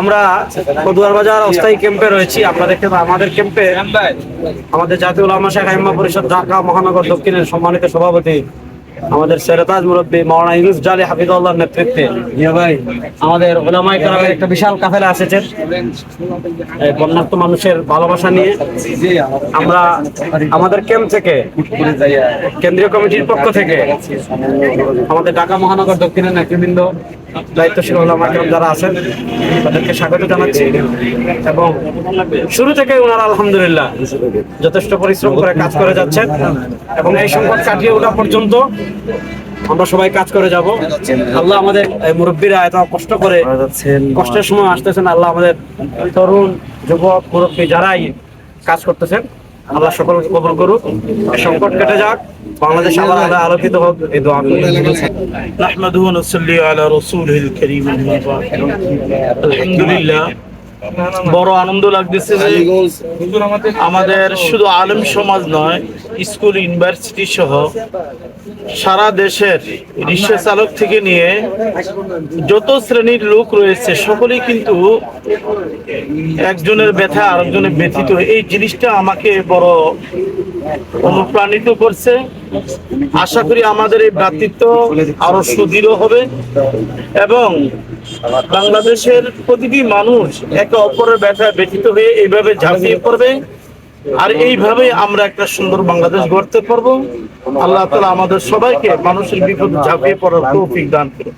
আমরা কদুয়ার বাজার অস্থায়ী ক্যাম্পে রয়েছি। আপনারা দেখতে আমাদের ক্যাম্পে আমাদের জাতীয় উলামা শাখা ইম্মা পরিষদ ঢাকা মহানগর দক্ষিণের সম্মানিত সভাপতি আমাদের সেরেতাজ মুরব্বী মাওলানা ইউনুস জালি হাফিজুল্লাহর নেতৃত্বে। ভাই, আমাদের ওলামাই কারামের একটা বিশাল কাফেলা এসেছে। বন্যার্থ মানুষের ভালোবাসা নিয়ে আমরা আমাদের ক্যাম্প থেকে, কেন্দ্রীয় কমিটির পক্ষ থেকে আমাদের ঢাকা মহানগর দক্ষিণের নেতৃবৃন্দ দায়িত্বশীল ওলামা কেরাম যারা আছেন, তাদেরকে স্বাগত জানাচ্ছি। এবং শুরু থেকে ওনারা আলহামদুলিল্লাহ যথেষ্ট পরিশ্রম করে কাজ করে যাচ্ছেন। এবং এই সংকট কাটিয়ে ওঠা পর্যন্ত আমরা সবাই কাজ করে যাব। আল্লাহ আমাদের মুরব্বীরা এত কষ্ট করে কষ্টের সময় আসতেছেন। আল্লাহ আমাদের তরুণ, যুবক, মুরব্বী যারাই কাজ করতেছেন আল্লাহ সকল কবল করুক। সংকট কেটে যাক। বাংলাদেশ আল্লাহ আলোকিত হোক। এই দোয়া আলহামদুলিল্লাহ। বড় আনন্দ লাগতেছে যে আমাদের শুধু আলেম সমাজ নয়, স্কুল, ইউনিভার্সিটি সহ সারা দেশের রিক্সা চালক থেকে নিয়ে যত শ্রেণির লোক রয়েছে, সকলেই কিন্তু একজনের ব্যথা আরেকজনের ব্যথিত। এই জিনিসটা আমাকে বড় অনুপ্রাণিত করছে। আশা করি আমাদের এই ভ্রাতৃত্ব আরও সুদৃঢ় হবে এবং বাংলাদেশের প্রতিটি মানুষ একে অপরের ব্যথায় ব্যথিত হয়ে এইভাবে ঝাঁপিয়ে পড়বে। আর এইভাবে আমরা একটা সুন্দর বাংলাদেশ গড়তে পারব। আল্লাহ তালা আমাদের সবাইকে মানুষের বিপদ ঝাঁপিয়ে পড়ার তৌফিক দান করুন।